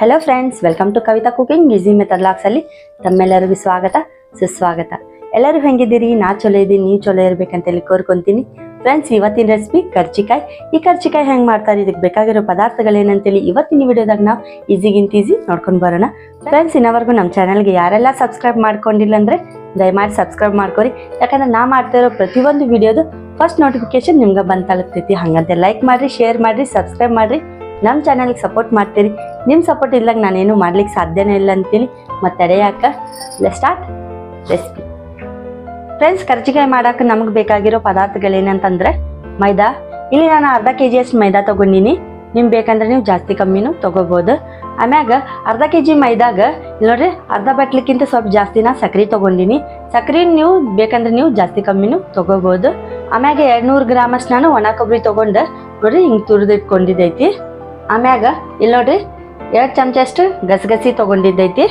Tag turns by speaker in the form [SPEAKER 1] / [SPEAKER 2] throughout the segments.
[SPEAKER 1] Hello friends welcome to Kavitha cooking easy method ಲಾಕ್ಸಲ್ಲಿ ತಮ್ಮೆಲ್ಲರಿಗೂ ಸ್ವಾಗತ, ಸುಸ್ವಾಗತ. ಎಲ್ಲರೂ ಹೆಂಗಿದ್ದೀರಿ? ನಾ ಚಲೋ ಇದ್ದೀನಿ, ನೀವು ಚಲೋ ಇರ್ಬೇಕಂತ ಹೇಳಿ ಕೋರ್ಕೊಂತೀನಿ. ಫ್ರೆಂಡ್ಸ್ ಇವತ್ತಿನ ರೆಸಿಪಿ ಕರ್ಚಿಕಾಯಿ. ಈ ಕರ್ಚಿಕಾಯಿ ಹೆಂಗೆ ಮಾಡ್ತಾರೆ? ಇದಕ್ಕೆ ಬೇಕಾಗಿರೋ ಪದಾರ್ಥಗಳೇನಂತೇಳಿ ಇವತ್ತಿನ ವಿಡಿಯೋದಾಗ ನಾವು ಈಸಿಗಿಂತ ಈಸಿ ನೋಡ್ಕೊಂಡು ಬರೋಣ. ಫ್ರೆಂಡ್ಸ್ ಇನ್ನವರೆಗೂ ನಮ್ಮ ಚಾನಲ್ಗೆ ಯಾರೆಲ್ಲ ಸಬ್ಸ್ಕ್ರೈಬ್ ಮಾಡ್ಕೊಂಡಿಲ್ಲ ಅಂದರೆ ದಯಮಾಡಿ ಸಬ್ಸ್ಕ್ರೈಬ್ ಮಾಡ್ಕೊರಿ. ಯಾಕಂದ್ರೆ ನಾ ಮಾಡ್ತಾ ಇರೋ ಪ್ರತಿಯೊಂದು ವಿಡಿಯೋದು ಫಸ್ಟ್ ನೋಟಿಫಿಕೇಶನ್ ನಿಮ್ಗೆ ಬಂದು ತಲುಪ್ತೈತಿ. ಹಂಗಂತೆ ಲೈಕ್ ಮಾಡಿರಿ ಶೇರ್ ಮಾಡಿರಿ ಸಬ್ಸ್ಕ್ರೈಬ್ ಮಾಡಿರಿ. ನಮ್ಮ ಚಾನಲ್ಗೆ ಸಪೋರ್ಟ್ ಮಾಡ್ತೀರಿ. ನಿಮ್ಮ ಸಪೋರ್ಟ್ ಇಲ್ಲಾಗ ನಾನೇನು ಮಾಡ್ಲಿಕ್ಕೆ ಸಾಧ್ಯನೇ ಇಲ್ಲ ಅಂತೀನಿ. ಮತ್ತೆ ತಡೆಯಾಕ ಸ್ಟಾರ್ಟ್ ರೆಸಿಪಿ ಫ್ರೆಂಡ್ಸ್ ಕರ್ಜಿಕಾಯಿ ಮಾಡೋಕೆ ನಮಗೆ ಬೇಕಾಗಿರೋ ಪದಾರ್ಥಗಳೇನಂತಂದ್ರೆ ಮೈದಾ. ಇಲ್ಲಿ ನಾನು ಅರ್ಧ ಕೆ ಜಿಯಷ್ಟು ಮೈದಾ ತೊಗೊಂಡಿನಿ. ನಿಮ್ಗೆ ಬೇಕಂದ್ರೆ ನೀವು ಜಾಸ್ತಿ ಕಮ್ಮಿನೂ ತೊಗೋಬೋದು. ಆಮ್ಯಾಗ ಅರ್ಧ ಕೆ ಜಿ ಮೈದಾಗ ನೋಡ್ರಿ, ಅರ್ಧ ಬಟ್ಲಿಕ್ಕಿಂತ ಸ್ವಲ್ಪ ಜಾಸ್ತಿನ ಸಕ್ರೆ ತೊಗೊಂಡಿನಿ. ಸಕ್ರೆ ನೀವು ಬೇಕಂದ್ರೆ ನೀವು ಜಾಸ್ತಿ ಕಮ್ಮಿನೂ ತೊಗೋಬೋದು. ಆಮ್ಯಾಗ ಎರಡ್ನೂರು ಗ್ರಾಮಷ್ಟು ನಾನು ಒಣ ಕೊಬ್ಬರಿ ತೊಗೊಂಡು ನೋಡ್ರಿ ಹಿಂಗೆ ತುರಿದಿಟ್ಕೊಂಡಿದ್ದೈತಿ ಆಮ್ಯಾಗ ಇಲ್ಲಿ ನೋಡ್ರಿ ಎರಡು ಚಮಚಷ್ಟು ಗಸಗಸಿ ತೊಗೊಂಡಿದ್ದೈತಿ.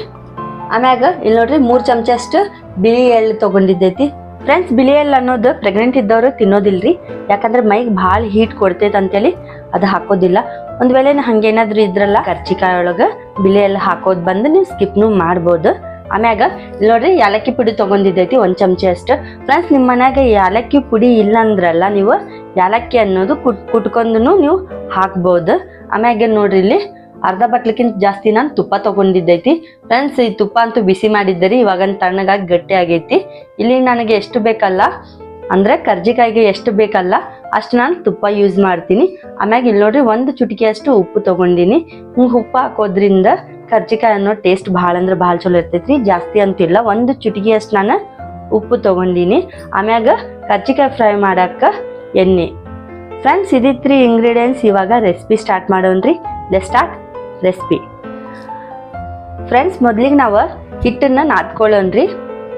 [SPEAKER 1] ಆಮ್ಯಾಗ ಇಲ್ಲಿ ನೋಡ್ರಿ ಮೂರು ಚಮಚಷ್ಟು ಬಿಳಿ ಎಳ್ಳು ತೊಗೊಂಡಿದ್ದೈತಿ. ಫ್ರೆಂಡ್ಸ್ ಬಿಳಿ ಎಳ್ಳು ಅನ್ನೋದು ಪ್ರೆಗ್ನೆಂಟ್ ಇದ್ದವರು ತಿನ್ನೋದಿಲ್ರಿ. ಯಾಕಂದ್ರೆ ಮೈಗೆ ಭಾಳ ಹೀಟ್ ಕೊಡ್ತೈತೆ ಅಂತೇಳಿ ಅದು ಹಾಕೋದಿಲ್ಲ. ಒಂದು ವೇಳೆ ಹಂಗೇನಾದ್ರೂ ಇದ್ರಲ್ಲ ಕರ್ಚಿಕಾಯ ಒಳಗೆ ಬಿಳಿ ಎಳ್ಳು ಹಾಕೋದು ಬಂದು ನೀವು ಸ್ಕಿಪ್ನು ಮಾಡ್ಬೋದು. ಆಮ್ಯಾಗ ಇಲ್ಲಿ ನೋಡ್ರಿ ಯಾಲಕ್ಕಿ ಪುಡಿ ತೊಗೊಂಡಿದ್ದೈತಿ ಒಂದು ಚಮಚ ಅಷ್ಟು ಫ್ರೆಂಡ್ಸ್ ನಿಮ್ಮ ಮನ್ಯಾಗ ಯಾಲಕ್ಕಿ ಪುಡಿ ಇಲ್ಲ ಅಂದ್ರಲ್ಲ ನೀವು ಯಾಲಕ್ಕಿ ಅನ್ನೋದು ಕುಟ್ ಕುಟ್ಕೊಂಡು ನೀವು ಹಾಕ್ಬೋದು. ಆಮ್ಯಾಗ ನೋಡ್ರಿ ಇಲ್ಲಿ ಅರ್ಧ ಬಟ್ಲಕ್ಕಿಂತ ಜಾಸ್ತಿ ನಾನು ತುಪ್ಪ ತಗೊಂಡಿದ್ದೈತಿ. ಫ್ರೆಂಡ್ಸ್ ಈ ತುಪ್ಪ ಅಂತೂ ಬಿಸಿ ಮಾಡಿದ್ದರಿ ಇವಾಗ ತಣ್ಣಗಾಗಿ ಗಟ್ಟಿ ಆಗೈತಿ. ಇಲ್ಲಿ ನನಗೆ ಎಷ್ಟು ಬೇಕಲ್ಲ? ಅಂದರೆ ಕರ್ಜಿಕಾಯಿಗೆ ಎಷ್ಟು ಬೇಕಲ್ಲ, ಅಷ್ಟು ನಾನು ತುಪ್ಪ ಯೂಸ್ ಮಾಡ್ತೀನಿ. ಆಮ್ಯಾಗ ಇಲ್ಲಿ ನೋಡ್ರಿ ಒಂದು ಚುಟಿಕೆಯಷ್ಟು ಉಪ್ಪು ತಗೊಂಡಿನಿ. ಹಿಂಗೆ ಉಪ್ಪು ಹಾಕೋದ್ರಿಂದ ಕರ್ಜಿಕಾಯಿ ಅನ್ನೋ ಟೇಸ್ಟ್ ಭಾಳ ಅಂದ್ರೆ ಭಾಳ ಚಲೋ ಇರ್ತೈತಿ ಜಾಸ್ತಿ ಅಂತಿಲ್ಲ ಒಂದು ಚುಟಿಕೆಯಷ್ಟು ನಾನು ಉಪ್ಪು ತಗೊಂಡಿನಿ. ಆಮ್ಯಾಗ ಕರ್ಜಿಕಾಯಿ ಫ್ರೈ ಮಾಡಕ್ಕ ಎಣ್ಣೆ. ಫ್ರೆಂಡ್ಸ್ ಇದಿತ್ರಿ ಇಂಗ್ರೀಡಿಯೆಂಟ್ಸ್ ಇವಾಗ ರೆಸಿಪಿ ಸ್ಟಾರ್ಟ್ ಮಾಡೋಣ್ರಿ. ಲೆ ಸ್ಟಾರ್ಟ್ ರೆಸಿಪಿ ಫ್ರೆಂಡ್ಸ್ ಮೊದಲಿಗೆ ನಾವು ಹಿಟ್ಟನ್ನ ನಾದ್ಕೊಳ್ಳೋಣ್ರಿ.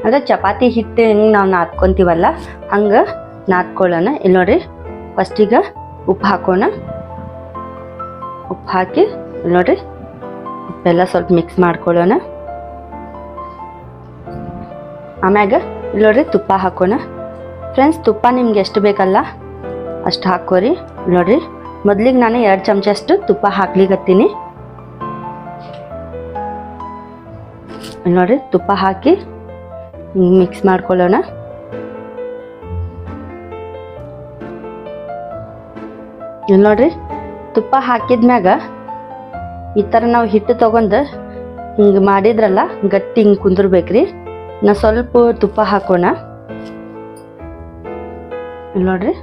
[SPEAKER 1] ಅಂದ್ರೆ ಚಪಾತಿ ಹಿಟ್ಟು ಹೆಂಗೆ ನಾವು ನಾದ್ಕೊತೀವಲ್ಲ, ಹಂಗೆ ನಾದ್ಕೊಳ್ಳೋಣ. ಇಲ್ಲಿ ನೋಡ್ರಿ ಫಸ್ಟಿಗೆ ಉಪ್ಪು ಹಾಕೋಣ. ಉಪ್ಪು ಹಾಕಿ ಇಲ್ಲಿ ನೋಡ್ರಿ, ಉಪ್ಪೆಲ್ಲ ಸ್ವಲ್ಪ ಮಿಕ್ಸ್ ಮಾಡ್ಕೊಳ್ಳೋಣ. ಆಮ್ಯಾಗ ಇಲ್ಲಿ ನೋಡ್ರಿ, ತುಪ್ಪ ಹಾಕೋಣ. ಫ್ರೆಂಡ್ಸ್ ತುಪ್ಪ ನಿಮ್ಗೆ ಎಷ್ಟು ಬೇಕಲ್ಲ, ಅಷ್ಟು ಹಾಕೋರಿ ನೋಡ್ರಿ, ಮೊದಲಿಗೆ ನಾನು ಎರಡು ಚಮಚಷ್ಟು ತುಪ್ಪ ಹಾಕ್ಲಿಕತ್ತೀನಿ. ನೋಡ್ರಿ, ತುಪ್ಪ ಹಾಕಿ ಮಿಕ್ಸ್ ಮಾಡ್ಕೊಳ್ಳೋಣ. ಇಲ್ಲಿ ನೋಡ್ರಿ, ತುಪ್ಪ ಹಾಕಿದ್ಮ್ಯಾಗ ಈ ಥರ ನಾವು ಹಿಟ್ಟು ತೊಗೊಂಡು ಹಿಂಗೆ ಮಾಡಿದ್ರಲ್ಲ, ಗಟ್ಟಿ ಹಿಂಗೆ ಕುಂದಿರ್ಬೇಕ್ರಿ. ನಾ ಸ್ವಲ್ಪ ತುಪ್ಪ ಹಾಕೋಣ. ನೋಡ್ರಿ,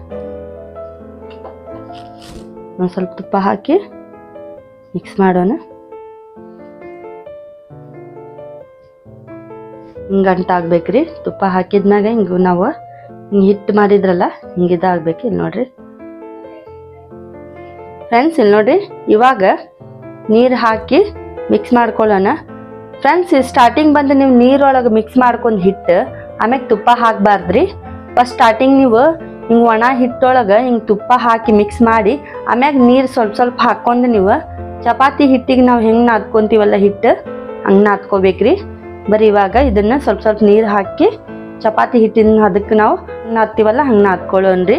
[SPEAKER 1] ಒಂದು ಸ್ವಲ್ಪ ತುಪ್ಪ ಹಾಕಿ ಮಿಕ್ಸ್ ಮಾಡೋಣ. ಹಿಂಗೆ ಅಂಟಾಗ್ಬೇಕ್ರಿ ತುಪ್ಪ ಹಾಕಿದ್ಮ್ಯಾಗ ಹಿಂಗೆ ನಾವು ಹಿಟ್ಟು ಮಾಡಿದ್ರಲ್ಲ, ಹಿಂಗೆ ಇದಾಗ್ಬೇಕು ಇಲ್ಲಿ ನೋಡ್ರಿ. ಫ್ರೆಂಡ್ಸ್ ಇಲ್ಲಿ ನೋಡ್ರಿ, ಇವಾಗ ನೀರು ಹಾಕಿ ಮಿಕ್ಸ್ ಮಾಡ್ಕೊಳ್ಳೋಣ. ಫ್ರೆಂಡ್ಸ್ ಸ್ಟಾರ್ಟಿಂಗ್ ಬಂದು ನೀವು ನೀರೊಳಗೆ ಮಿಕ್ಸ್ ಮಾಡ್ಕೊಂಡು ಹಿಟ್ಟು ಆಮ್ಯಾಗ ತುಪ್ಪ ಹಾಕಬಾರ್ದ್ರಿ. ಫಸ್ಟ್ ಸ್ಟಾರ್ಟಿಂಗ್ ನೀವು ಹಿಂಗೆ ಒಣ ಹಿಟ್ಟೊಳಗೆ ಹಿಂಗೆ ತುಪ್ಪ ಹಾಕಿ ಮಿಕ್ಸ್ ಮಾಡಿ, ಆಮ್ಯಾಗ ನೀರು ಸ್ವಲ್ಪ ಸ್ವಲ್ಪ ಹಾಕ್ಕೊಂಡು ನೀವು ಚಪಾತಿ ಹಿಟ್ಟಿಗೆ ನಾವು ಹೆಂಗೆ ನಾದ್ಕೊತೀವಲ್ಲ ಹಿಟ್ಟು ಹಂಗೆ ನಾದ್ಕೋಬೇಕ್ರಿ. ಬರೀ ಇವಾಗ ಇದನ್ನ ಸ್ವಲ್ಪ ಸ್ವಲ್ಪ ನೀರು ಹಾಕಿ ಚಪಾತಿ ಹಿಟ್ಟಿನ ಅದಕ್ಕೆ ನಾವು ನಾದ್ತೀವಲ್ಲ ಹಂಗೆ ನಾದ್ಕೊಳ್ಳೋಣ್ರಿ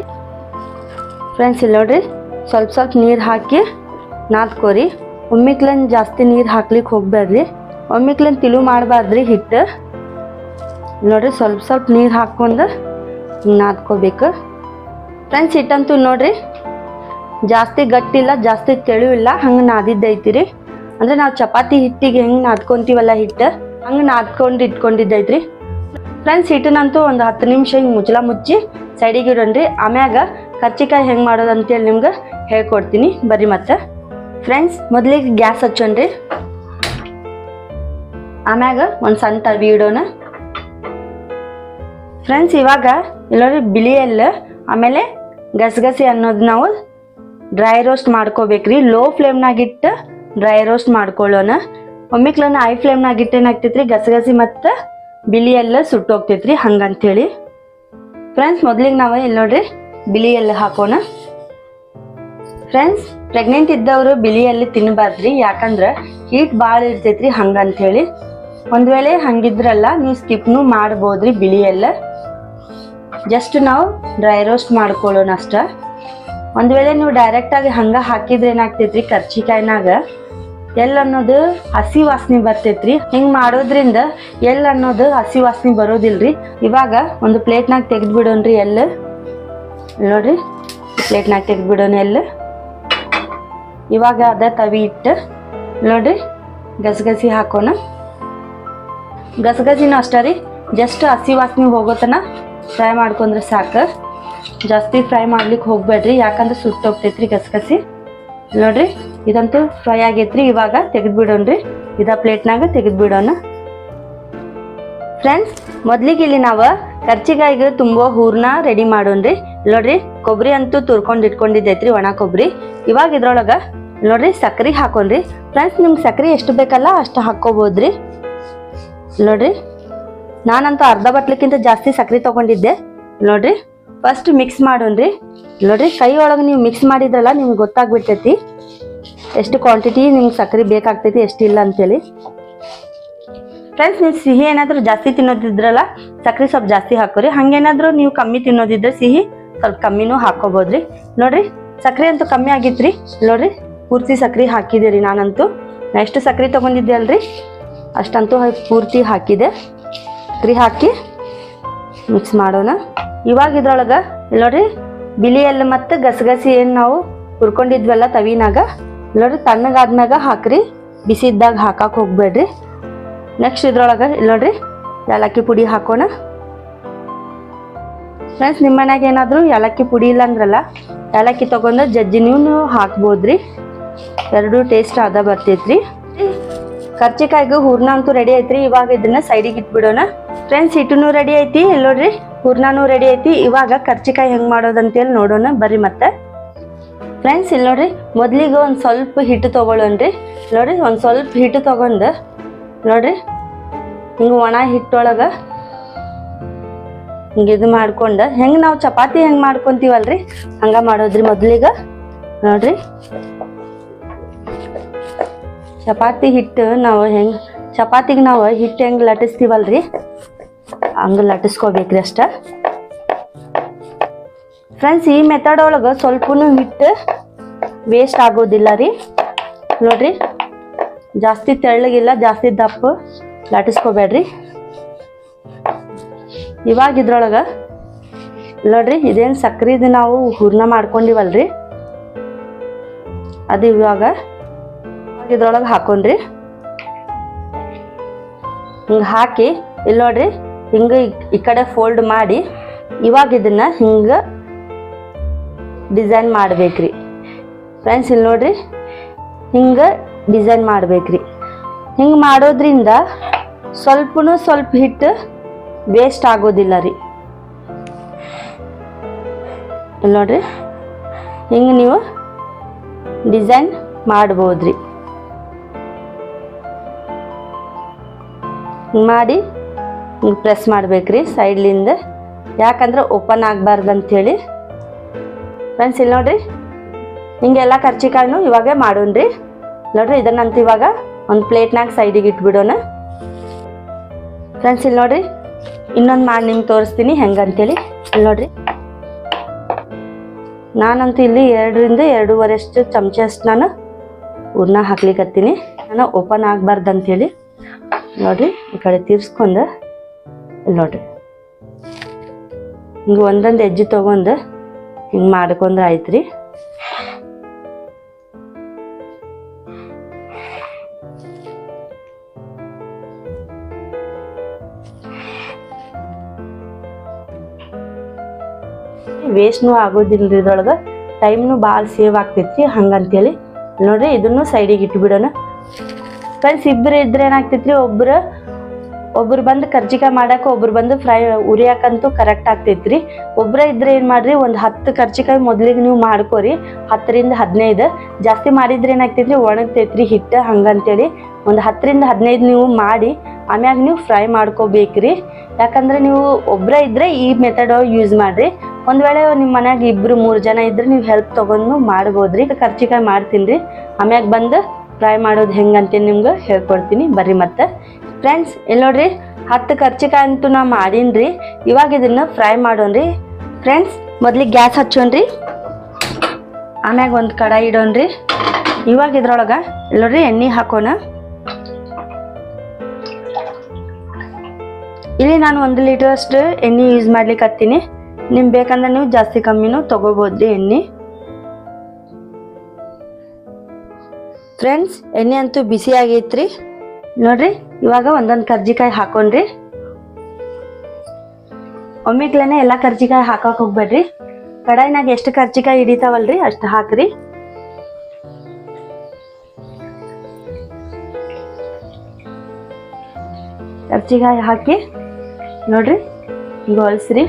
[SPEAKER 1] ಫ್ರೆಂಡ್ಸ್ ಇಲ್ಲಿ ನೋಡ್ರಿ ಸ್ವಲ್ಪ ಸ್ವಲ್ಪ ನೀರು ಹಾಕಿ ನಾದ್ಕೋರಿ. ಒಮ್ಮಿಕ್ಲನ್ ಜಾಸ್ತಿ ನೀರು ಹಾಕ್ಲಿಕ್ಕೆ ಹೋಗ್ಬೇಡ್ರಿ ಒಮ್ಮಿಕ್ಲನ್ ತಿಳು ಮಾಡಬಾರ್ದ್ರಿ ಹಿಟ್ಟು. ನೋಡ್ರಿ ಸ್ವಲ್ಪ ಸ್ವಲ್ಪ ನೀರು ಹಾಕ್ಕೊಂಡು ನಾದ್ಕೋಬೇಕು. ಫ್ರೆಂಡ್ಸ್ ಹಿಟ್ಟಂತೂ ನೋಡ್ರಿ ಜಾಸ್ತಿ ಗಟ್ಟಿಲ್ಲ, ಜಾಸ್ತಿ ತೆಳು ಇಲ್ಲ ಹಂಗೆ ನಾದಿದ್ದೈತಿರಿ ಅಂದ್ರೆ ನಾವು ಚಪಾತಿ ಹಿಟ್ಟಿಗೆ ಹೆಂಗೆ ನಾದ್ಕೊಂತೀವಲ್ಲ ಹಿಟ್ಟು? ಹಂಗೆ ನಾದ್ಕೊಂಡು ಇಟ್ಕೊಂಡಿದ್ದೈತ್ರಿ. ಫ್ರೆಂಡ್ಸ್ ಹಿಟ್ಟಿನಂತೂ ಒಂದು ಹತ್ತು ನಿಮಿಷ ಹಿಂಗೆ ಮುಚ್ಚಲ ಮುಚ್ಚಿ ಸೈಡಿಗೆ ಇಡೋಣ್ರಿ. ಆಮ್ಯಾಗ ಕರ್ಚಿಕಾಯಿ ಹೆಂಗೆ ಮಾಡೋದು ಅಂತೇಳಿ ನಿಮ್ಗೆ ಹೇಳ್ಕೊಡ್ತೀನಿ. ಬರ್ರಿ ಮತ್ತೆ. ಫ್ರೆಂಡ್ಸ್ ಮೊದಲಿಗೆ ಗ್ಯಾಸ್ ಹಚ್ಚೋಣ್ರಿ. ಆಮ್ಯಾಗ ಒಂದು ಸಣ್ಣ ತವಿ ಇಡೋಣ. ಫ್ರೆಂಡ್ಸ್ ಇವಾಗ ಇಲ್ಲೋರಿ ಬಿಳಿ ಎಲ್ಲ ಆಮೇಲೆ ಗಸಗಸೆ ಅನ್ನೋದು ನಾವು ಡ್ರೈ ರೋಸ್ಟ್ ಮಾಡ್ಕೋಬೇಕ್ರಿ. ಲೋ ಫ್ಲೇಮ್ನಾಗಿಟ್ಟು ಡ್ರೈ ರೋಸ್ಟ್ ಮಾಡ್ಕೊಳ್ಳೋಣ. ಒಮ್ಮಿಕ್ಲನ್ನ ಐ ಫ್ಲೇಮ್ನಾಗ ಇಟ್ಟೇನಾಗ್ತೈತ್ರಿ ಗಸಗಸಿ ಮತ್ತು ಬಿಳಿ ಎಲ್ಲ ಸುಟ್ಟೋಗ್ತೈತ್ರಿ ಹಂಗಂತೇಳಿ. ಫ್ರೆಂಡ್ಸ್ ಮೊದಲಿಗೆ ನಾವು ಇಲ್ಲಿ ನೋಡ್ರಿ? ಬಿಳಿ ಎಲ್ಲ ಹಾಕೋಣ. ಫ್ರೆಂಡ್ಸ್ ಪ್ರೆಗ್ನೆಂಟ್ ಇದ್ದವರು ಬಿಳಿ ಎಳ್ಳು ತಿನ್ನಬಾರ್ದ್ರಿ ಯಾಕಂದ್ರೆ ಹೀಟ್ ಭಾಳ ಇರ್ತೈತ್ರಿ ಹಂಗಂತೇಳಿ. ಒಂದು ವೇಳೆ ಹಂಗಿದ್ರಲ್ಲ, ನೀವು ಸ್ಕಿಪ್ನು ಮಾಡ್ಬೋದ್ರಿ ಬಿಳಿ ಎಲ್ಲ ಜಸ್ಟ್ ನಾವು ಡ್ರೈ ರೋಸ್ಟ್ ಮಾಡ್ಕೊಳ್ಳೋಣ ಅಷ್ಟ. ಒಂದು ವೇಳೆ ನೀವು ಡೈರೆಕ್ಟಾಗಿ ಹಂಗ ಹಾಕಿದ್ರೆ ಏನಾಗ್ತೈತ್ರಿ? ಕರ್ಚಿಕಾಯಿನಾಗ. ಎಲ್ ಅನ್ನೋದು ಹಸಿ ವಾಸನೆ ಬರ್ತೈತ್ರಿ. ಹಿಂಗ್ ಮಾಡೋದ್ರಿಂದ ಎಲ್ ಅನ್ನೋದು ಹಸಿ ವಾಸನೆ ಬರೋದಿಲ್ರಿ. ಇವಾಗ ಒಂದು ಪ್ಲೇಟ್ನಾಗ ತೆಗೆದು ಬಿಡೋಣ್ರಿ ಎಲ್ಲ. ನೋಡ್ರಿ, ಪ್ಲೇಟ್ನಾಗ ತೆಗೆದು ಬಿಡೋಣ ಎಲ್ ಇವಾಗ ಅದ ತವಿ ಇಟ್ಟು, ನೋಡ್ರಿ, ಗಸಗಸಿ ಹಾಕೋಣ. ಗಸಗಸಿನೂ ಅಷ್ಟೇ ರೀ, ಜಸ್ಟ್ ಹಸಿ ವಾಸನೆ ಹೋಗೋತನ ಫ್ರೈ ಮಾಡ್ಕೊಂಡ್ರೆ ಸಾಕು. ಜಾಸ್ತಿ ಫ್ರೈ ಮಾಡ್ಲಿಕ್ಕೆ ಹೋಗ್ಬೇಡ್ರಿ, ಯಾಕಂದ್ರೆ ಸುಟ್ಟೋಗ್ತೈತ್ರಿ ಗಸಗಸಿ. ನೋಡ್ರಿ, ಇದಂತೂ ಫ್ರೈ ಆಗೈತ್ರಿ, ಇವಾಗ ತೆಗೆದು ಬಿಡೋಣ್ರಿ ಇದ ಪ್ಲೇಟ್ನಾಗ ತೆಗೆದು ಬಿಡೋಣ ಫ್ರೆಂಡ್ಸ್ ಮೊದ್ಲಿಗೆ ಇಲ್ಲಿ ನಾವು ಕರ್ಚಿಕಾಯಿಗೆ ತುಂಬ ಹೂರ್ನ ರೆಡಿ ಮಾಡೋಣ್ರಿ. ನೋಡ್ರಿ ಕೊಬ್ಬರಿ ಅಂತೂ ತುರ್ಕೊಂಡು ಇಟ್ಕೊಂಡಿದ್ದೈತ್ರಿ ಒಣ ಕೊಬ್ಬರಿ ಇವಾಗ ಇದ್ರೊಳಗೆ ನೋಡ್ರಿ, ಸಕ್ರೆ ಹಾಕೊಂಡ್ರಿ ಫ್ರೆಂಡ್ಸ್ ನಿಮ್ಗೆ ಸಕ್ರೆ ಎಷ್ಟು ಬೇಕಲ್ಲ ಅಷ್ಟು ಹಾಕ್ಕೋಬೋದ್ರಿ. ನೋಡ್ರಿ, ನಾನಂತೂ ಅರ್ಧ ಬಟ್ಲಕ್ಕಿಂತ ಜಾಸ್ತಿ ಸಕ್ರೆ ತಗೊಂಡಿದ್ದೆ. ನೋಡ್ರಿ ಫಸ್ಟ್ ಮಿಕ್ಸ್ ಮಾಡೋಣ್ರಿ ನೋಡ್ರಿ, ಕೈ ಒಳಗೆ ನೀವು ಮಿಕ್ಸ್ ಮಾಡಿದ್ರಲ್ಲ, ನಿಮ್ಗೆ ಗೊತ್ತಾಗ್ಬಿಡ್ತೈತಿ. ಎಷ್ಟು ಕ್ವಾಂಟಿಟಿ ನಿಮ್ಗೆ ಸಕ್ಕರೆ ಬೇಕಾಗ್ತೈತಿ ಎಷ್ಟಿಲ್ಲ ಅಂತೇಳಿ. ಫ್ರೆಂಡ್ಸ್ ನೀವು ಸಿಹಿ ಏನಾದರೂ ಜಾಸ್ತಿ ತಿನ್ನೋದಿದ್ರಲ್ಲ ಸಕ್ಕರೆ ಸ್ವಲ್ಪ ಜಾಸ್ತಿ ಹಾಕೋರಿ. ಹಾಗೇನಾದರೂ ನೀವು ಕಮ್ಮಿ ತಿನ್ನೋದಿದ್ರೆ ಸಿಹಿ ಸ್ವಲ್ಪ ಕಮ್ಮಿನೂ ಹಾಕೋಬೋದ್ರಿ ನೋಡ್ರಿ ಸಕ್ಕರೆ ಅಂತೂ ಕಮ್ಮಿ ಆಗಿತ್ರಿ ನೋಡ್ರಿ, ಪೂರ್ತಿ ಸಕ್ಕರೆ ಹಾಕಿದೆ ರೀ ನಾನಂತೂ. ನಾ ಎಷ್ಟು ಸಕ್ಕರೆ ತೊಗೊಂಡಿದ್ದೆ ಅಲ್ರಿ? ಅಷ್ಟಂತೂ ಪೂರ್ತಿ ಹಾಕಿದೆ. ಸಕ್ಕರೆ ಹಾಕಿ ಮಿಕ್ಸ್ ಮಾಡೋಣ. ಇವಾಗ ಇದ್ರೊಳಗೆ, ನೋಡ್ರಿ ಬಿಳಿ ಮತ್ತೆ ಗಸಗಸಿ ಏನು ನಾವು ಹುರ್ಕೊಂಡಿದ್ವಲ್ಲ ತವಿನಾಗ, ನೋಡ್ರಿ, ತಣ್ಣಗಾದ್ಮ್ಯಾಗ ಹಾಕ್ರಿ ಬಿಸಿ ಇದ್ದಾಗ ಹಾಕಕ್ಕೆ ಹೋಗ್ಬೇಡ್ರಿ. ನೆಕ್ಸ್ಟ್ ಇದ್ರೊಳಗೆ ಇಲ್ಲಿ ನೋಡ್ರಿ ಏಲಕ್ಕಿ ಪುಡಿ ಹಾಕೋಣ. ಫ್ರೆಂಡ್ಸ್ ನಿಮ್ಮ ಮನ್ಯಾಗ ಏನಾದರೂ ಏಲಕ್ಕಿ ಪುಡಿ ಇಲ್ಲ ಅಂದ್ರಲ್ಲ ಏಲಕ್ಕಿ ತೊಗೊಂಡು ಜಜ್ಜಿನೂ ಹಾಕ್ಬೋದ್ರಿ. ಎರಡೂ ಟೇಸ್ಟ್ ಅದ ಬರ್ತೈತ್ರಿ. ಕರ್ಚಿಕಾಯಿಗೂ ಹೂರ್ಣ ಅಂತೂ ರೆಡಿ ಐತ್ರಿ, ಇವಾಗ ಇದನ್ನ ಸೈಡಿಗೆ ಇಟ್ಬಿಡೋಣ. ಫ್ರೆಂಡ್ಸ್ ಹಿಟ್ಟನು ರೆಡಿ ಐತಿ ಇಲ್ಲಿ ಹೂರ್ಣನೂ ರೆಡಿ ಐತಿ. ಇವಾಗ ಕರ್ಚಿಕಾಯಿ ಹೆಂಗ್ ಮಾಡೋದಂತೇಳಿ ನೋಡೋಣ. ಬರ್ರಿ ಮತ್ತೆ. ಫ್ರೆಂಡ್ಸ್ ಇಲ್ಲಿ ನೋಡ್ರಿ, ಮೊದಲಿಗೆ ಒಂದು ಸ್ವಲ್ಪ ಹಿಟ್ಟು ರೀ ನೋಡ್ರಿ, ಒಂದು ಸ್ವಲ್ಪ ಹಿಟ್ಟು ತೊಗೊಂಡು, ನೋಡ್ರಿ, ಹಿಂಗೆ ಒಣ ಹಿಟ್ಟೊಳಗೆ ಹಿಂಗೆ ಇದು ಮಾಡ್ಕೊಂಡು, ಹೆಂಗೆ ನಾವು ಚಪಾತಿ ಹೆಂಗೆ ಮಾಡ್ಕೊಂತೀವಲ್ರಿ? ಹಂಗೆ ಮಾಡೋದ್ರಿ ಮೊದಲಿಗೆ. ನೋಡ್ರಿ. ಚಪಾತಿ ಹಿಟ್ಟು ನಾವು ಹೆಂಗೆ, ಚಪಾತಿಗೆ ನಾವು ಹಿಟ್ಟು ಹೆಂಗೆ ಲಟ್ಟಿಸ್ತೀವಲ್ರಿ? ಹಂಗೆ ಲಟ್ಟಿಸ್ಕೋಬೇಕ್ರಿ ಅಷ್ಟ. ಫ್ರೆಂಡ್ಸ್ ಈ ಮೆಥಡ್ ಒಳಗೆ ಸ್ವಲ್ಪನೂ ಹಿಟ್ಟು ವೇಸ್ಟ್ ಆಗೋದಿಲ್ಲ ರೀ. ನೋಡ್ರಿ, ಜಾಸ್ತಿ ತೆಳ್ಳಗಿಲ್ಲ, ಜಾಸ್ತಿ ದಪ್ಪ ಲಟ್ಟಿಸ್ಕೋಬೇಡ್ರಿ. ಇವಾಗ ಇದ್ರೊಳಗೆ, ನೋಡ್ರಿ, ಇದೇನು ಇದು ನಾವು ಹೂರ್ಣ ಮಾಡ್ಕೊಂಡಿವಲ್ರಿ. ಅದು ಇವಾಗ ಇದ್ರೊಳಗೆ ಹಾಕೊಂಡ್ರಿ. ಹಿಂಗೆ ಹಾಕಿ ಇಲ್ಲಿ ನೋಡ್ರಿ ಹಿಂಗೆ ಈ ಕಡೆ ಫೋಲ್ಡ್ ಮಾಡಿ, ಇವಾಗ ಇದನ್ನ ಹಿಂಗೆ ಡಿಸೈನ್ ಮಾಡ್ಬೇಕ್ರಿ. ಫ್ರೆಂಡ್ಸ್ ಇಲ್ಲಿ ನೋಡ್ರಿ, ಹಿಂಗೆ ಡಿಸೈನ್ ಮಾಡ್ಬೇಕ್ರಿ. ಹಿಂಗೆ ಮಾಡೋದ್ರಿಂದ ಸ್ವಲ್ಪನೂ ಸ್ವಲ್ಪ ಹಿಟ್ಟು ವೇಸ್ಟ್ ಆಗೋದಿಲ್ಲ ರೀ. ಇಲ್ಲಿ ನೋಡ್ರಿ, ಹಿಂಗೆ ನೀವು ಡಿಸೈನ್ ಮಾಡ್ಬೋದ್ರಿ. ಮಾಡಿ ಪ್ರೆಸ್ ಮಾಡ್ಬೇಕ್ರಿ ಸೈಡ್ಲಿಂದ ಯಾಕಂದ್ರೆ ಓಪನ್ ಆಗಬಾರ್ದು ಅಂಥೇಳಿ ಫ್ರೆಂಡ್ಸ್ ಇಲ್ಲಿ ನೋಡ್ರಿ. ಹಿಂಗೆಲ್ಲ ಕರ್ಚಿಕಾಯಿನೂ ಇವಾಗೆ ಮಾಡೋಣ್ರಿ. ನೋಡ್ರಿ, ಇದನ್ನಂತ ಇವಾಗ ಒಂದು ಪ್ಲೇಟ್ನಾಗ ಸೈಡಿಗೆ ಇಟ್ಬಿಡೋಣ. ಫ್ರೆಂಡ್ಸ್ ಇಲ್ಲಿ ನೋಡ್ರಿ. ಇನ್ನೊಂದು ಮಾಡಿ ನಿಮ್ಗೆ ತೋರಿಸ್ತೀನಿ ಹೆಂಗಂತೇಳಿ. ಇಲ್ಲಿ ನೋಡ್ರಿ. ನಾನಂತೂ ಇಲ್ಲಿ ಎರಡರಿಂದ ಎರಡೂವರೆಷ್ಟು ಚಮಚ ಅಷ್ಟು ನಾನು ಹೂರ್ಣ ಹಾಕ್ಲಿಕತ್ತೀನಿ. ನಾನು ಓಪನ್ ಆಗಬಾರ್ದು ಅಂಥೇಳಿ ನೋಡ್ರಿ, ಈ ಕಡೆ ತಿರ್ಸ್ಕೊಂಡು. ನೋಡ್ರಿ. ಹಿಂಗೆ ಒಂದೊಂದು ಹೆಜ್ಜೆ ತೊಗೊಂಡು ಹಿಂಗೆ ಮಾಡ್ಕೊಂಡ್ರೆ ಆಯ್ತು ರೀ ವೇಸ್ಟ್ನು ಆಗೋದಿಲ್ಲ ರೀ ಇದ್ರೊಳಗೆ ಟೈಮ್ನು ಭಾಳ ಸೇವ್ ಆಗ್ತೈತಿ ಹಂಗಂತೇಳಿ. ನೋಡ್ರಿ, ಇದನ್ನು ಸೈಡಿಗೆ ಇಟ್ಬಿಡೋಣ. ಫ್ರೆಂಡ್ಸ್ ಇಬ್ಬರು ಇದ್ರೆ ಏನಾಗ್ತೈತ್ರಿ? ಒಬ್ರು ಒಬ್ರು ಬಂದು ಕರ್ಜಿಕಾಯಿ ಮಾಡಕ್ಕೆ ಒಬ್ರು ಬಂದು ಫ್ರೈ ಉರಿಯಾಕಂತೂ ಕರೆಕ್ಟ್ ಆಗ್ತೈತ್ರಿ. ಒಬ್ರ ಇದ್ರೆ ಏನು ಮಾಡ್ರಿ, ಒಂದು ಹತ್ತು ಕರ್ಜಿಕಾಯಿ ಮೊದ್ಲಿಗೆ ನೀವು ಮಾಡ್ಕೋರಿ. ಹತ್ತರಿಂದ ಹದಿನೈದು. ಜಾಸ್ತಿ ಮಾಡಿದ್ರೆ ಏನಾಗ್ತೈತ್ರಿ, ಒಣಗ್ತೈತ್ರಿ ಹಿಟ್ಟು ಹಂಗಂತೇಳಿ. ಒಂದು ಹತ್ತರಿಂದ ಹದಿನೈದು ನೀವು ಮಾಡಿ, ಆಮ್ಯಾಗ ನೀವು ಫ್ರೈ ಮಾಡ್ಕೋಬೇಕ್ರಿ. ಯಾಕಂದ್ರೆ ನೀವು ಒಬ್ರ ಇದ್ರೆ ಈ ಮೆಥಡ್ ಯೂಸ್ ಮಾಡ್ರಿ. ಒಂದ್ ವೇಳೆ ನಿಮ್ಮ ಮನ್ಯಾಗ ಇಬ್ರು ಮೂರು ಜನ ಇದ್ರೆ ನೀವು ಹೆಲ್ಪ್ ತಗೊಂಡು ಮಾಡ್ಬೋದ್ರಿ. ಕರ್ಜಿಕಾಯಿ ಮಾಡ್ತೀನಿ ರೀ ಆಮ್ಯಾಗ ಬಂದು ಫ್ರೈ ಮಾಡೋದು ಹೆಂಗಂತೇಳಿ ನಿಮ್ಗೆ ಹೇಳ್ಕೊಡ್ತೀನಿ. ಬರ್ರಿ ಮತ್ತೆ. ಫ್ರೆಂಡ್ಸ್ ಇಲ್ಲಿ ನೋಡ್ರಿ, ಹತ್ತು ಕರ್ಚಿಕಾಯಿ ಅಂತೂ ನಾ ರೀ ಇವಾಗ ಇದನ್ನು ಫ್ರೈ ಮಾಡೋಣ್ರಿ ಫ್ರೆಂಡ್ಸ್ ಮೊದಲಿಗೆ ಗ್ಯಾಸ್ ಹಚ್ಚೋಣ್ರಿ ಆಮ್ಯಾಗ ಒಂದು ಕಡಾಯಿ ಇಡೋಣ್ರಿ ಇವಾಗ ಇದ್ರೊಳಗೆ ಇಲ್ಲಿ ನೋಡ್ರಿ, ಎಣ್ಣೆ ಹಾಕೋಣ. ಇಲ್ಲಿ ನಾನು ಒಂದು ಲೀಟರ್ ಅಷ್ಟು ಎಣ್ಣೆ ಯೂಸ್ ಮಾಡ್ಲಿಕ್ಕೆ ಹತ್ತೀನಿ. ನಿಮ್ಗೆ ಬೇಕಂದ್ರೆ ನೀವು ಜಾಸ್ತಿ ಕಮ್ಮಿನೂ ತಗೋಬೋದ್ರಿ ಎಣ್ಣೆ. ಫ್ರೆಂಡ್ಸ್ ಎಣ್ಣೆ ಅಂತೂ ಬಿಸಿ ಆಗೈತ್ರಿ. ನೋಡ್ರಿ, ಇವಾಗ ಒಂದೊಂದು ಕರ್ಜಿಕಾಯಿ ಹಾಕೊಂಡ್ರಿ. ಒಮ್ಮಿಗ್ಲೇನೆ ಎಲ್ಲ ಕರ್ಜಿಕಾಯಿ ಹಾಕಕ್ ಹೋಗ್ಬೇಡ್ರಿ. ಕಡಾಯಿನಾಗ ಎಷ್ಟು ಕರ್ಜಿಕಾಯಿ ಹಿಡಿತಾವಲ್ರಿ, ಅಷ್ಟು ಹಾಕ್ರಿ. ಕರ್ಜಿಕಾಯಿ ಹಾಕಿ, ನೋಡ್ರಿ ಈಗ ಹೊಲ್ಸ್ರಿ.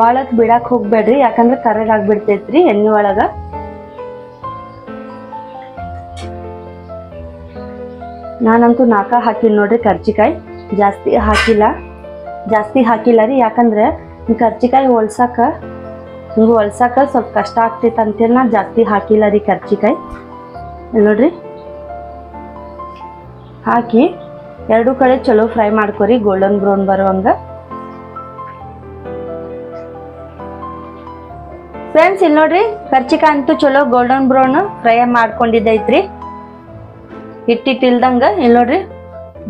[SPEAKER 1] ಭಾಳ ಬಿಡಕ್ಕೆ ಬಿಡಾಕ್ ಹೋಗ್ಬೇಡ್ರಿ, ಯಾಕಂದ್ರೆ ಕರಗಾಗ್ಬಿಡ್ತೈತ್ರಿ ಎಣ್ಣೆ ಒಳಗ. ನಾನಂತೂ ನಾಕ ಹಾಕಿಲ್ಲ ನೋಡ್ರಿ ಕರ್ಜಿಕಾಯಿ ಜಾಸ್ತಿ ಹಾಕಿಲ್ಲ. ಜಾಸ್ತಿ ಹಾಕಿಲ್ಲ ರೀ, ಯಾಕಂದ್ರೆ ಕರ್ಜಿಕಾಯಿ ಹೊಲ್ಸಾಕ, ಹಿಂಗೆ ಹೊಲ್ಸಾಕ ಸ್ವಲ್ಪ ಕಷ್ಟ ಆಗ್ತೈತೆ ಅಂತೇಳಿ ನಾನು ಜಾಸ್ತಿ ಹಾಕಿಲ್ಲ ರೀ ಕರ್ಜಿಕಾಯಿ ನೋಡ್ರಿ. ಹಾಕಿ ಎರಡು ಕಡೆ ಚಲೋ ಫ್ರೈ ಮಾಡ್ಕೋರಿ ಗೋಲ್ಡನ್ ಬ್ರೌನ್ ಬರುವಂಗ. ಫ್ರೆಂಡ್ಸ್ ಇಲ್ಲಿ ನೋಡ್ರಿ, ಕರ್ಚಿಕಾಯಿ ಅಂತೂ ಚಲೋ ಗೋಲ್ಡನ್ ಬ್ರೌನ್ ಫ್ರೈ ಮಾಡ್ಕೊಂಡಿದ್ದೈತ್ರಿ. ಹಿಟ್ಟಿಟ್ಟಿಲ್ದಂಗ ಇಲ್ಲಿ ನೋಡ್ರಿ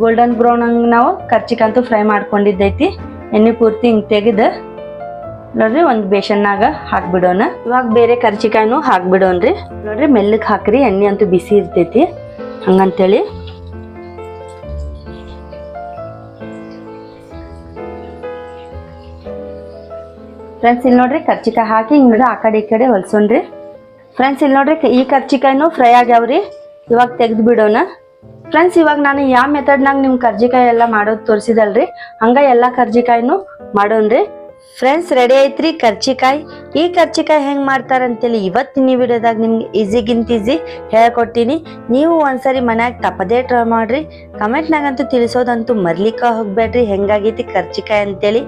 [SPEAKER 1] ಗೋಲ್ಡನ್ ಬ್ರೌನ್ ಹಂಗೆ ನಾವು ಕರ್ಚಿಕಾಯಿ ಅಂತೂ ಫ್ರೈ ಮಾಡ್ಕೊಂಡಿದ್ದೈತಿ. ಎಣ್ಣೆ ಪೂರ್ತಿ ಹಿಂಗೆ ತೆಗೆದು, ನೋಡ್ರಿ, ಒಂದು ಬೇಸನ್ನಾಗ ಹಾಕ್ಬಿಡೋಣ. ಇವಾಗ ಬೇರೆ ಕರ್ಚಿಕಾಯಿನೂ ಹಾಕ್ಬಿಡೋಣ್ರಿ. ನೋಡ್ರಿ ಮೆಲ್ಲಕ್ಕೆ ಹಾಕ್ರಿ, ಎಣ್ಣೆ ಅಂತೂ ಬಿಸಿ ಇರ್ತೈತಿ. ಹಂಗಂತೇಳಿ. ಫ್ರೆಂಡ್ಸ್ ಇಲ್ಲಿ ನೋಡ್ರಿ ಕರ್ಚಿಕಾಯಿ ಹಾಕಿ ಹಿಂಗೆ ಆ ಕಡೆ ಈ ಕಡೆ ಹೊಲ್ಸೋಣ್ರಿ. ಫ್ರೆಂಡ್ಸ್ ಇಲ್ಲಿ ನೋಡ್ರಿ, ಈ ಕರ್ಚಿಕಾಯಿನೂ ಫ್ರೈ ಆಗ್ಯಾವ್ರಿ. ಇವಾಗ ತೆಗೆದು ಬಿಡೋಣ ಫ್ರೆಂಡ್ಸ್ ಇವಾಗ ನಾನು ಯಾವ ಮೆಥಡ್ನಾಗ ನಿಮ್ಮ ಕರ್ಜಿಕಾಯಿ ಎಲ್ಲ ಮಾಡೋದು ತೋರಿಸಿದಲ್ರಿ? ಹಂಗ ಎಲ್ಲ ಕರ್ಜಿಕಾಯಿನೂ ಮಾಡೋಣ್ರಿ ಫ್ರೆಂಡ್ಸ್ ರೆಡಿ ಐತ್ರಿ ಕರ್ಚಿಕಾಯಿ. ಈ ಕರ್ಚಿಕಾಯಿ ಹೆಂಗ್ ಮಾಡ್ತಾರಂತೇಳಿ ಇವತ್ತಿನ ವಿಡಿಯೋದಾಗ ನಿಮ್ಗೆ ಈಸಿಗಿಂತ ಈಸಿ ಹೇಳ್ಕೊಟ್ಟಿನಿ ನೀವು ಒಂದ್ಸರಿ ಮನ್ಯಾಗ ತಪ್ಪದೇ ಟ್ರೈ ಮಾಡ್ರಿ. ಕಮೆಂಟ್ನಾಗಂತೂ ತಿಳಿಸೋದಂತೂ ಮರ್ಲಿಕ್ಕ ಹೋಗ್ಬೇಡ್ರಿ ಹೆಂಗಾಗೈತಿ ಕರ್ಚಿಕಾಯಿ ಅಂತೇಳಿ.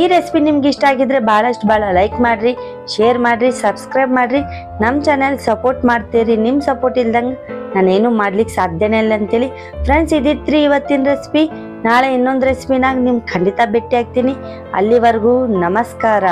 [SPEAKER 1] ಈ ರೆಸಿಪಿ ನಿಮ್ಗೆ ಇಷ್ಟ ಆಗಿದ್ರೆ ಭಾಳಷ್ಟು ಭಾಳ ಲೈಕ್ ಮಾಡ್ರಿ ಶೇರ್ ಮಾಡ್ರಿ ಸಬ್ಸ್ಕ್ರೈಬ್ ಮಾಡ್ರಿ. ನಮ್ಮ ಚಾನೆಲ್ ಸಪೋರ್ಟ್ ಮಾಡ್ತೀರಿ. ನಿಮ್ಮ ಸಪೋರ್ಟ್ ಇಲ್ದಂಗೆ ನಾನೇನು ಮಾಡ್ಲಿಕ್ಕೆ ಸಾಧ್ಯನೇ ಇಲ್ಲ ಅಂತೇಳಿ. ಫ್ರೆಂಡ್ಸ್ ಇದಿತ್ರಿ ಇವತ್ತಿನ ರೆಸಿಪಿ ನಾಳೆ ಇನ್ನೊಂದು ರೆಸಿಪಿನಾಗ ನಿಮ್ಗೆ ಖಂಡಿತ ಭೇಟಿ ಆಗ್ತೀನಿ. ಅಲ್ಲಿವರೆಗೂ ನಮಸ್ಕಾರ.